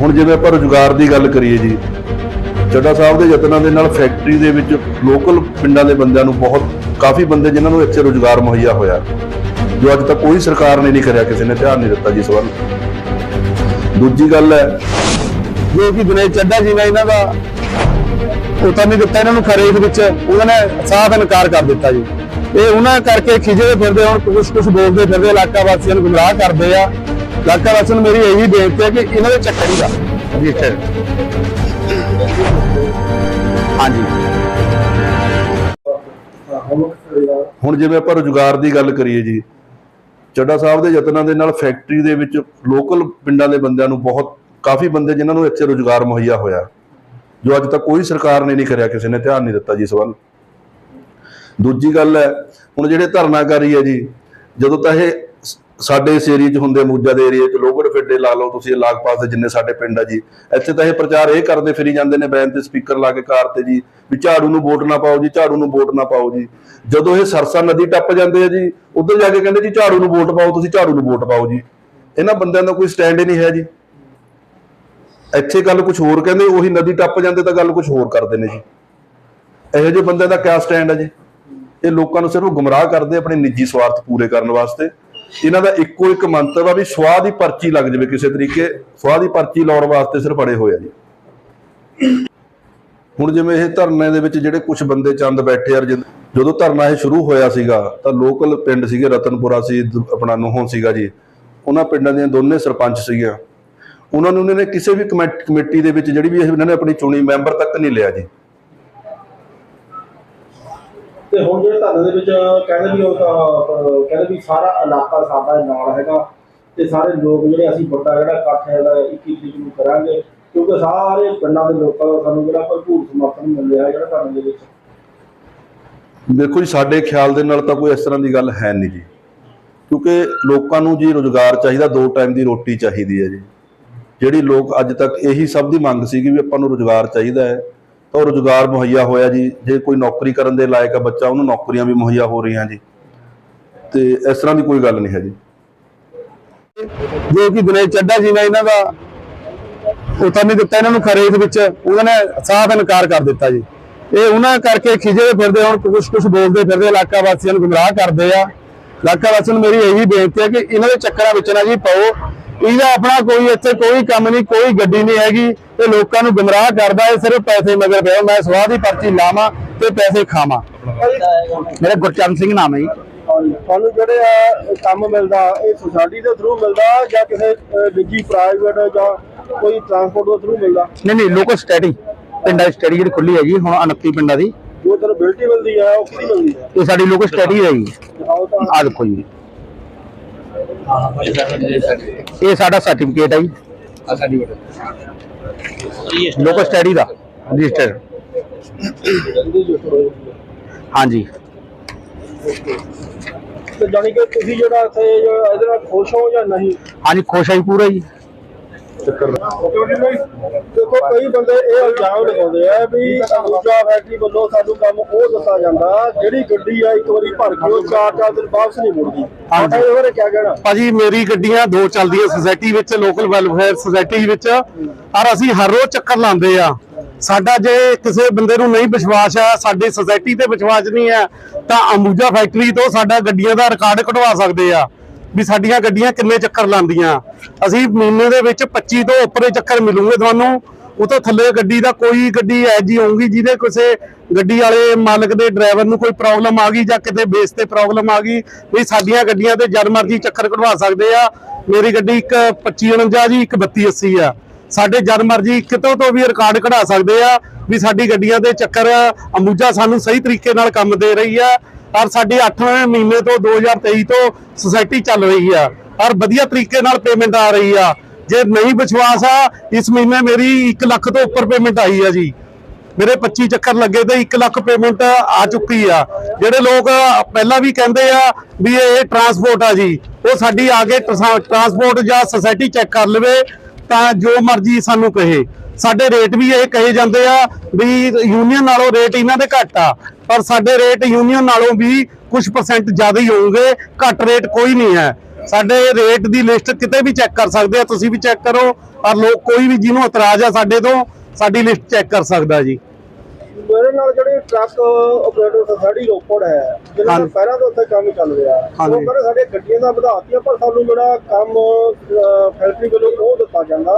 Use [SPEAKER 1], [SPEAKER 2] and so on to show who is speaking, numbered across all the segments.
[SPEAKER 1] ਹੁਣ ਜਿਵੇਂ ਆਪਾਂ ਰੁਜ਼ਗਾਰ ਦੀ ਗੱਲ ਕਰੀਏ ਜੀ, ਚੱਡਾ ਸਾਹਿਬ ਦੇ ਯਤਨਾਂ ਦੇ ਨਾਲ ਫੈਕਟਰੀ ਦੇ ਵਿੱਚ ਲੋਕਲ ਪਿੰਡਾਂ ਦੇ ਬੰਦਿਆਂ ਨੂੰ ਬਹੁਤ, ਕਾਫੀ ਬੰਦੇ ਜਿਨ੍ਹਾਂ ਨੂੰ ਇੱਥੇ ਰੁਜ਼ਗਾਰ ਮੁਹੱਈਆ ਹੋਇਆ, ਜੋ ਅੱਜ ਤੱਕ ਕੋਈ ਸਰਕਾਰ ਨੇ ਨਹੀਂ ਕਰਿਆ, ਕਿਸੇ ਨੇ ਧਿਆਨ ਨਹੀਂ ਦਿੱਤਾ ਜੀ ਇਸ ਵੱਲ। ਦੂਜੀ ਗੱਲ ਹੈ,
[SPEAKER 2] ਜੋ ਕਿ ਦਿਨੇ ਚੱਡਾ ਜੀ ਨੇ ਇਹਨਾਂ ਦਾ ਉਤਾਰ ਨਹੀਂ ਦਿੱਤਾ, ਇਹਨਾਂ ਨੂੰ ਖਰੇਦ ਵਿੱਚ ਉਹਨਾਂ ਨੇ ਸਾਫ਼ ਇਨਕਾਰ ਕਰ ਦਿੱਤਾ ਜੀ। ਇਹ ਉਹਨਾਂ ਕਰਕੇ ਖਿਜੇ ਫਿਰਦੇ ਹੁਣ ਕੁਝ ਕੁਝ ਬੋਲਦੇ ਫਿਰਦੇ, ਇਲਾਕਾ ਵਾਸੀਆਂ ਨੂੰ ਗੁੰਮਰਾਹ ਕਰਦੇ ਆ। ਇਲਾਕਾ ਵਾਸੀਆਂ ਨੂੰ ਮੇਰੀ ਇਹੀ ਬੇਨਤੀ ਹੈ ਕਿ ਇਹਨਾਂ ਦੇ ਚੱਕਰ ਹੀ ਦਾ। ਰਜਿਸਟਰ ਹਾਂਜੀ।
[SPEAKER 1] ਹੁਣ ਜਿਵੇਂ ਆਪਾਂ ਰੁਜ਼ਗਾਰ ਦੀ ਗੱਲ ਕਰੀਏ ਜੀ ਚੱਡਾ ਸਾਹਿਬ ਦੇ ਯਤਨਾਂ ਦੇ ਨਾਲ ਫੈਕਟਰੀ ਦੇ ਵਿੱਚ ਲੋਕਲ ਪਿੰਡਾਂ ਦੇ ਬੰਦਿਆਂ ਨੂੰ ਬਹੁਤ ਕਾਫੀ ਬੰਦੇ ਜਿਨ੍ਹਾਂ ਨੂੰ ਇੱਥੇ ਰੁਜ਼ਗਾਰ ਮੁਹੱਈਆ ਹੋਇਆ। ਜੋ ਅੱਜ ਤੱਕ ਕੋਈ ਸਰਕਾਰ ਨੇ ਨਹੀਂ ਕਰਿਆ ਕਿਸੇ ਨੇ ਧਿਆਨ ਨਹੀਂ ਦਿੱਤਾ ਜੀ ਇਸ ਵੱਲ। ਦੂਜੀ ਗੱਲ ਹੈ ਹੁਣ ਜਿਹੜੇ ਧਰਨਾਕਾਰੀ ਹੈ ਜੀ ਜਦੋਂ ਤਾਂ ਇਹ ਸਾਡੇ ਇਸ ਏਰੀਏ 'ਚ ਹੁੰਦੇ ਮੂਜਾ ਦੇ ਏਰੀਏ 'ਚ ਲੋਗੜ ਫਿੱਡੇ ਲਾ ਲਓ ਤੁਸੀਂ ਲਾਗ ਪਾਸ ਦੇ ਜਿੰਨੇ ਸਾਡੇ ਪਿੰਡ ਆ ਜੀ। ਇੱਥੇ ਤਾਂ ਇਹ ਪ੍ਰਚਾਰ ਇਹ ਕਰਦੇ ਫਿਰੀ ਜਾਂਦੇ ਨੇ, ਬੈਨ ਤੇ ਸਪੀਕਰ ਲਾ ਕੇ ਕਾਰ ਤੇ ਜੀ, ਵੀ ਝਾੜੂ ਨੂੰ ਵੋਟ ਨਾ ਪਾਓ ਜੀ, ਝਾੜੂ ਨੂੰ ਵੋਟ ਨਾ ਪਾਓ ਜੀ। ਜਦੋਂ ਇਹ ਸਰਸਾ ਨਦੀ ਟੱਪ ਜਾਂਦੇ ਆ ਜੀ, ਉਧਰ ਜਾ ਕੇ ਕਹਿੰਦੇ ਜੀ, ਝਾੜੂ ਨੂੰ ਵੋਟ ਪਾਓ, ਤੁਸੀਂ ਝਾੜੂ ਨੂੰ ਵੋਟ ਪਾਓ ਜੀ। ਇਹਨਾਂ ਬੰਦਿਆਂ ਦਾ ਕੋਈ ਸਟੈਂਡ ਹੀ ਨਹੀਂ ਹੈ ਜੀ। ਇੱਥੇ ਗੱਲ ਕੁਝ ਹੋਰ ਕਹਿੰਦੇ, ਉਹੀ ਨਦੀ ਟੱਪ ਜਾਂਦੇ ਤਾਂ ਗੱਲ ਕੁਝ ਹੋਰ ਕਰਦੇ ਨੇ ਜੀ। ਇਹੋ ਜਿਹੇ ਬੰਦਿਆਂ ਦਾ ਕਿਆ ਸਟੈਂਡ ਹੈ ਜੀ? ਇਹ ਲੋਕਾਂ ਨੂੰ ਸਿਰਫ ਗੁੰਮਰਾਹ ਕਰਦੇ ਆਪਣੇ ਨਿੱਜੀ ਸਵਾਰਥ ਪੂਰੇ ਕਰਨ ਵਾਸਤੇ। ਇਹਨਾਂ ਦਾ ਇੱਕੋ ਇੱਕ ਮੰਤਵ ਆ ਵੀ ਸਵਾਹ ਦੀ ਪਰਚੀ ਲੱਗ ਜਾਵੇ ਕਿਸੇ ਤਰੀਕੇ, ਸਵਾਹ ਦੀ ਪਰਚੀ ਲਾਉਣ ਵਾਸਤੇ ਸਿਰਫ ਅੜੇ ਹੋਏ ਆ ਜੀ। ਹੁਣ ਜਿਵੇਂ ਇਹ ਧਰਨੇ ਦੇ ਵਿੱਚ ਜਿਹੜੇ ਕੁਝ ਬੰਦੇ ਚੰਦ ਬੈਠੇ ਆ ਜਦੋਂ ਧਰਨਾ ਇਹ ਸ਼ੁਰੂ ਹੋਇਆ ਸੀਗਾ, ਤਾਂ ਲੋਕਲ ਪਿੰਡ ਸੀਗੇ ਰਤਨਪੁਰਾ ਸੀ ਆਪਣਾ ਨੂਹੋਂ ਸੀਗਾ ਜੀ। ਉਹਨਾਂ ਪਿੰਡਾਂ ਦੀਆਂ ਦੋਨੇ ਸਰਪੰਚ ਸੀਗੀਆਂ। ਉਹਨਾਂ ਨੂੰ ਉਹਨਾਂ ਨੇ ਕਿਸੇ ਵੀ ਕਮੇ- ਕਮੇਟੀ ਦੇ ਵਿੱਚ ਜਿਹੜੀ ਵੀ ਇਹਨਾਂ ਨੇ ਆਪਣੀ ਚੁਣੀ, ਮੈਂਬਰ ਤੱਕ ਨਹੀਂ ਲਿਆ ਜੀ।
[SPEAKER 3] ਤੇ ਹੁਣ ਜਿਹੜੇ ਧਰਨੇ ਦੇ ਵਿੱਚ ਕਹਿੰਦੇ ਵੀ ਉਹ ਤਾਂ ਅਹ, ਕਹਿੰਦੇ ਵੀ ਸਾਰਾ ਇਲਾਕਾ ਸਾਡਾ ਨਾਲ ਹੈਗਾ ਤੇ ਸਾਰੇ ਲੋਕ ਜਿਹੜੇ ਅਸੀਂ ਵੱਡਾ ਜਿਹੜਾ ਇਕੱਠ ਹੈ ਜਿਹੜਾ 21 ਤਰੀਕ ਨੂੰ ਕਰਾਂਗੇ ਕਿਉਂਕਿ ਸਾਰੇ ਪਿੰਡਾਂ ਦੇ ਲੋਕਾਂ ਦਾ ਸਾਨੂੰ ਜਿਹੜਾ ਭਰਪੂਰ ਸਮਰਥਨ ਮਿਲ ਰਿਹਾ ਜਿਹੜਾ ਧਰਨੇ ਦੇ ਵਿੱਚ।
[SPEAKER 1] ਦੇਖੋ ਜੀ ਸਾਡੇ ਖਿਆਲ ਦੇ ਨਾਲ ਤਾਂ ਕੋਈ ਇਸ ਤਰ੍ਹਾਂ ਦੀ ਗੱਲ ਹੈ ਨਹੀਂ ਜੀ। ਕਿਉਂਕਿ ਲੋਕਾਂ ਨੂੰ ਜੀ ਰੋਜ਼ਗਾਰ ਚਾਹੀਦਾ ਦੋ ਟਾਈਮ ਦੀ ਰੋਟੀ ਚਾਹੀਦੀ ਹੈ ਜੀ। ਜਿਹੜੀ ਲੋਕ ਅੱਜ ਤੱਕ ਇਹੀ ਸਭ ਦੀ ਮੰਗ ਸੀਗੀ ਵੀ ਆਪਾਂ ਨੂੰ ਰੋਜ਼ਗਾਰ ਚਾਹੀਦਾ ਹੈ। ਤਾਂ ਰੋਜ਼ਗਾਰ ਮੁਹੱਈਆ ਹੋਇਆ ਜੀ। ਜੇ ਕੋਈ ਨੌਕਰੀ ਕਰਨ ਦੇ ਲਾਇਕ ਆ ਬੱਚਾ, ਉਹਨੂੰ ਨੌਕਰੀਆਂ ਵੀ ਮੁਹੱਈਆ ਹੋ ਰਹੀਆਂ ਜੀ। ਤੇ ਇਸ ਤਰ੍ਹਾਂ ਦੀ ਕੋਈ ਗੱਲ ਨਹੀਂ ਹੈ ਜੀ।
[SPEAKER 2] ਜੋ ਕਿ ਦਿਨੇ ਚੱਡਾ ਜੀ ਨੇ ਇਹਨਾਂ ਦਾ ਉਤਾਰ ਨਹੀਂ ਦਿੱਤਾ, ਇਹਨਾਂ ਨੂੰ ਖਰੇਦ ਵਿੱਚ ਉਹਨਾਂ ਨੇ ਸਾਫ਼ ਇਨਕਾਰ ਕਰ ਦਿੱਤਾ ਜੀ। ਇਹ ਉਹਨਾਂ ਕਰਕੇ ਖਿਜੇ ਫਿਰਦੇ, ਹੁਣ ਕੁਝ ਕੁਝ ਬੋਲਦੇ ਫਿਰਦੇ ਇਲਾਕਾ ਵਾਸੀਆਂ ਨੂੰ ਗੁੰਮਰਾਹ ਕਰਦੇ ਆ। ਇਲਾਕਾ ਵਾਸੀਆਂ ਨੂੰ ਮੇਰੀ ਇਹੀ ਬੇਨਤੀ ਹੈ ਕਿ ਇਹਨਾਂ ਦੇ ਚੱਕਰਾਂ ਵਿੱਚ ਨਾ ਜੀ ਪਾਓ। ਇਹਦਾ ਆਪਣਾ ਕੋਈ ਇੱਥੇ ਕੋਈ ਕੰਮ ਨਹੀਂ, ਕੋਈ ਗੱਡੀ ਨਹੀਂ ਹੈਗੀ। ਇਹ ਲੋਕਾਂ ਨੂੰ ਗੁੰਮਰਾਹ ਕਰਦਾ ਹੈ ਸਿਰਫ ਪੈਸੇ ਮਗਰ ਪਿਆ। ਮੈਂ ਸਵਾਹ ਦੀ ਪਰਚੀ ਲਾਵਾਂ ਤੇ ਪੈਸੇ ਖਾਵਾਂ। ਮੇਰਾ ਗੁਰਚਰਨ ਸਿੰਘ ਨਾਮ ਹੈ ਜੀ।
[SPEAKER 3] ਤੁਹਾਨੂੰ ਜਿਹੜੇ ਆ ਕੰਮ ਮਿਲਦਾ ਇਹ ਸੁਸਾਇਟੀ ਦੇ ਥਰੂ ਮਿਲਦਾ ਜਾਂ ਕਿਸੇ ਨਿੱਜੀ ਪ੍ਰਾਈਵੇਟ ਜਾਂ ਕੋਈ ਟਰਾਂਸਪੋਰਟ ਦੇ ਥਰੂ ਮਿਲਦਾ?
[SPEAKER 2] ਨਹੀਂ ਨਹੀਂ ਲੋਕਲ ਸਟੱਡੀ ਪਿੰਡਾਂ ਦੀ ਸਟੱਡੀ ਜਿਹੜੀ ਖੁੱਲੀ ਹੈ ਜੀ ਹੁਣ 29 ਪਿੰਡਾਂ ਦੀ।
[SPEAKER 3] ਜੋ ਤੈਨੂੰ ਬਿਲਟੀ ਮਿਲਦੀ ਆ ਉਹ ਕਿਹਦੀ ਮਿਲਦੀ ਆ?
[SPEAKER 2] ਇਹ ਸਾਡੀ ਲੋਕਲ ਸਟੱਡੀ ਹੈ ਜੀ।
[SPEAKER 3] ਤਾਂ।
[SPEAKER 2] ਆ ਦੇਖੋ ਜੀ। ਇਹ ਸਾਡਾ ਸਰਟੀਫਿਕੇਟ ਹੈ ਜੀ। ਆ ਸਾਡੀ ਲੋਕਲ ਸਟੱਡੀ ਦਾ ਰਜਿਸਟਰ। ਹਾਂਜੀ।
[SPEAKER 3] ਤੇ ਜਾਨੀ ਕਿ ਤੁਸੀਂ ਜਿਹੜਾ ਇੱਥੇ ਜੋ ਇਹਦੇ ਨਾਲ ਖੁਸ਼ ਹੋ ਜਾਂ ਨਹੀਂ?
[SPEAKER 2] ਹਾਂਜੀ ਖੁਸ਼ ਆਈ ਪੂਰਾ ਜੀ।
[SPEAKER 3] ਦੇਖੋ ਕਈ ਬੰਦੇ ਇਹ ਇਲਜ਼ਾਮ ਲਗਾਉਂਦੇ ਆ ਵੀ ਅੰਬੂਜਾ ਫੈਕਟਰੀ ਵੱਲੋਂ ਸਾਨੂੰ ਕੰਮ ਉਹ ਦਿੱਤਾ ਜਾਂਦਾ ਜਿਹੜੀ ਗੱਡੀ ਆ ਇੱਕ ਵਾਰੀ ਭਰ ਕੇ ਉਹ ਚਾਰ ਚਾਰ ਦਿਨ ਵਾਪਸ ਨਹੀਂ ਮੁੜਦੀ।
[SPEAKER 2] ਹਾਂਜੀ।
[SPEAKER 3] ਇਹਦੇ ਬਾਰੇ ਕੀ ਕਹਿਣਾ?
[SPEAKER 2] ਭਾਜੀ ਮੇਰੀ ਗੱਡੀਆਂ ਦੋ ਚੱਲਦੀਆਂ ਸੁਸਾਇਟੀ ਵਿੱਚ ਲੋਕਲ ਵੈਲਫੇਅਰ ਸੁਸਾਇਟੀ ਵਿੱਚ ਔਰ ਅਸੀਂ ਹਰ ਰੋਜ਼ ਚੱਕਰ ਲਾਉਂਦੇ ਆ। ਸਾਡਾ ਜੇ ਕਿਸੇ ਬੰਦੇ ਨੂੰ ਨਹੀਂ ਵਿਸ਼ਵਾਸ ਹੈ ਸਾਡੀ ਸੁਸਾਇਟੀ ਤੇ ਵਿਸ਼ਵਾਸ ਨਹੀਂ ਹੈ ਤਾਂ ਅੰਬੂਜਾ ਫੈਕਟਰੀ ਤੋਂ ਸਾਡਾ ਗੱਡੀਆਂ ਦਾ ਰਿਕਾਰਡ ਕਢਵਾ ਸਕਦੇ ਆ। ਵੀ ਸਾਡੀਆਂ ਗੱਡੀਆਂ ਕਿੰਨੇ ਚੱਕਰ ਲਾਉਂਦੀਆਂ। ਅਸੀਂ ਮਹੀਨੇ ਦੇ ਵਿੱਚ 25 ਤੋਂ ਉੱਪਰ ਚੱਕਰ ਮਿਲੂਗੇ ਤੁਹਾਨੂੰ। ਉਹ ਤੋਂ ਥੱਲੇ ਗੱਡੀ ਦਾ ਕੋਈ ਗੱਡੀ ਐ ਜੀ ਹੋਊਗੀ ਜਿਹਦੇ ਕਿਸੇ ਗੱਡੀ ਵਾਲੇ ਮਾਲਕ ਦੇ ਡਰਾਈਵਰ ਨੂੰ ਕੋਈ ਪ੍ਰੋਬਲਮ ਆ ਗਈ ਜਾਂ ਕਿਤੇ ਬੇਸ ਤੇ ਪ੍ਰੋਬਲਮ ਆ ਗਈ, ਵੀ ਸਾਡੀਆਂ ਗੱਡੀਆਂ ਤੇ ਜਦ ਮਰਜ਼ੀ ਚੱਕਰ ਕਢਵਾ ਸਕਦੇ ਆ। ਮੇਰੀ ਗੱਡੀ ਇੱਕ 2549 ਜੀ, ਇੱਕ 3280 ਆ। ਸਾਡੇ ਜਦ ਮਰਜ਼ੀ ਕਿਤੋਂ ਤੋਂ ਵੀ ਰਿਕਾਰਡ ਕਢਾ ਸਕਦੇ ਆ, ਵੀ ਸਾਡੀ ਗੱਡੀਆਂ ਦੇ ਚੱਕਰ ਅੰਬੂਜਾ ਸਾਨੂੰ ਸਹੀ ਤਰੀਕੇ ਨਾਲ ਕੰਮ ਦੇ ਰਹੀ ਆ। ਔਰ ਸਾਡੀ 8ਵੇਂ ਮਹੀਨੇ ਤੋਂ 2023 ਤੋਂ ਸੁਸਾਇਟੀ ਚੱਲ ਰਹੀ ਆ। ਔਰ ਵਧੀਆ ਤਰੀਕੇ ਨਾਲ ਪੇਮੈਂਟ ਆ ਰਹੀ ਆ। ਜੇ ਨਹੀਂ ਵਿਸ਼ਵਾਸ ਆ, ਇਸ ਮਹੀਨੇ ਮੇਰੀ 1 ਲੱਖ ਤੋਂ ਉੱਪਰ ਪੇਮੈਂਟ ਆਈ ਆ ਜੀ। ਮੇਰੇ 25 ਚੱਕਰ ਲੱਗੇ ਤੇ 1 ਲੱਖ ਪੇਮੈਂਟ ਆ ਚੁੱਕੀ ਆ। ਜਿਹੜੇ ਲੋਕ ਪਹਿਲਾਂ ਵੀ ਕਹਿੰਦੇ ਆ ਵੀ ਇਹ ਟਰਾਂਸਪੋਰਟ ਆ ਜੀ, ਉਹ ਸਾਡੀ ਆ ਕੇ ਟਰਾਂਸਪੋਰਟ ਜਾਂ ਸੋਸਾਇਟੀ ਚੈੱਕ ਕਰ ਲਵੇ ਤਾਂ ਜੋ ਮਰਜ਼ੀ ਸਾਨੂੰ ਕਹੇ। ਸਾਡੇ ਰੇਟ ਵੀ ਇਹ ਕਹੇ ਜਾਂਦੇ ਆ ਵੀ ਯੂਨੀਅਨ ਨਾਲੋਂ ਰੇਟ ਇਹਨਾਂ ਦੇ ਘੱਟ ਆ, ਪਰ ਸਾਡੇ ਰੇਟ ਯੂਨੀਅਨ ਨਾਲੋਂ ਵੀ ਕੁਝ ਪਰਸੈਂਟ ਜ਼ਿਆਦਾ ਹੀ ਹੋਣਗੇ, ਘੱਟ ਰੇਟ ਕੋਈ ਨਹੀਂ ਹੈ। ਸਾਡੇ ਰੇਟ ਦੀ ਲਿਸਟ ਕਿਤੇ ਵੀ ਚੈੱਕ ਕਰ ਸਕਦੇ ਆ, ਤੁਸੀਂ ਵੀ ਚੈੱਕ ਕਰੋ, ਪਰ ਲੋਕ ਕੋਈ ਵੀ ਜਿਹਨੂੰ ਇਤਰਾਜ਼ ਆ ਸਾਡੇ ਤੋਂ, ਸਾਡੀ ਲਿਸਟ ਚੈੱਕ ਕਰ ਸਕਦਾ ਜੀ।
[SPEAKER 3] ਮੇਰੇ ਨਾਲ ਜਿਹੜੇ ਟਰੱਕ ਆਪਰੇਟਰ ਸੋਸਾਇਟੀ ਰੋਪੜ ਹੈ ਜਿਹਨਾਂ ਦਾ। ਪਹਿਲਾਂ ਤੋਂ ਉੱਥੇ ਕੰਮ ਚੱਲ ਰਿਹਾ ਉਹ। ਕਹਿੰਦੇ ਸਾਡੇ ਗੱਡੀਆਂ ਦਾ ਵਧਾਤੀਆਂ ਪਰ ਸਾਨੂੰ ਜਿਹੜਾ ਕੰਮ ਫੈਕਟਰੀ ਵੱਲੋਂ ਉਹ ਦਿੱਤਾ ਜਾਂਦਾ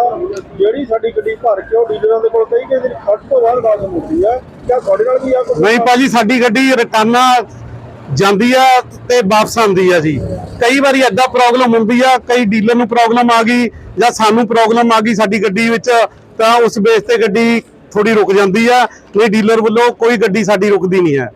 [SPEAKER 3] ਜਿਹੜੀ ਸਾਡੀ ਗੱਡੀ ਭਰ ਕੇ ਉਹ ਡੀਲਰਾਂ ਦੇ ਕੋਲ ਕਈ ਕਈ ਦਿਨ ਖੱਟ ਤੋਂ ਬਾਅਦ ਵਾਪਸ ਹੁੰਦੀ ਹੈ ਕਿਆ ਤੁਹਾਡੇ ਨਾਲ ਵੀ ਆ ਕੁਛ?
[SPEAKER 2] ਨਹੀਂ ਭਾਜੀ ਸਾਡੀ ਗੱਡੀ ਰਿਟਰਨਾ ਜਾਂਦੀ ਆ ਤੇ ਵਾਪਸ ਆਉਂਦੀ ਆ ਜੀ ਕਈ ਵਾਰੀ ਐਦਾਂ ਪ੍ਰੋਬਲਮ ਹੁੰਦੀ ਆ ਕਈ ਡੀਲਰ ਨੂੰ ਪ੍ਰੋਬਲਮ ਆ ਗਈ ਜਾਂ ਸਾਨੂੰ ਪ੍ਰੋਬਲਮ ਆ ਗਈ ਸਾਡੀ ਗੱਡੀ ਵਿੱਚ ਤਾਂ ਉਸ ਬੇਸ ਤੇ ਗੱਡੀ ਥੋੜੀ ਰੁਕ ਜਾਂਦੀ ਆ ਨਹੀਂ ਡੀਲਰ ਵੱਲੋਂ ਕੋਈ ਗੱਡੀ ਸਾਡੀ ਰੁਕਦੀ ਨਹੀਂ ਹੈ।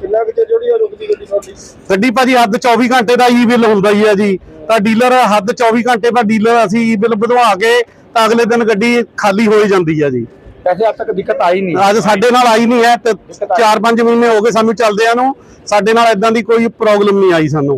[SPEAKER 3] ਕਿੰਨਾ ਕੁ ਚਿਰ ਜਿਹੜੀ ਆ ਰੁਕਦੀ ਗੱਡੀ ਸਾਡੀ
[SPEAKER 2] ਗੱਡੀ ਭਾਜੀ ਹੱਦ 24 ਘੰਟੇ ਦਾ ਈ ਬਿੱਲ ਹੁੰਦਾ ਹੀ ਆ ਜੀ। ਤਾਂ ਡੀਲਰ ਹੱਦ 24 ਘੰਟੇ ਦਾ ਡੀਲਰ ਅਸੀਂ ਈ ਬਿੱਲ ਵਧਵਾ ਕੇ ਤਾਂ ਅਗਲੇ ਦਿਨ ਗੱਡੀ ਖਾਲੀ ਹੋ ਹੀ ਜਾਂਦੀ ਆ ਜੀ।
[SPEAKER 3] ਵੈਸੇ ਅੱਜ ਤੱਕ ਦਿੱਕਤ ਆਈ ਨਹੀਂ।
[SPEAKER 2] ਅੱਜ ਸਾਡੇ ਨਾਲ ਆਈ ਨਹੀਂ ਹੈ ਤੇ 4-5 ਮਹੀਨੇ ਹੋ ਗਏ ਸਾਨੂੰ ਚੱਲਦਿਆਂ ਨੂੰ। ਸਾਡੇ ਨਾਲ ਇਦਾਂ ਦੀ ਕੋਈ ਪ੍ਰੋਬਲਮ ਨਹੀਂ ਆਈ ਸਾਨੂੰ।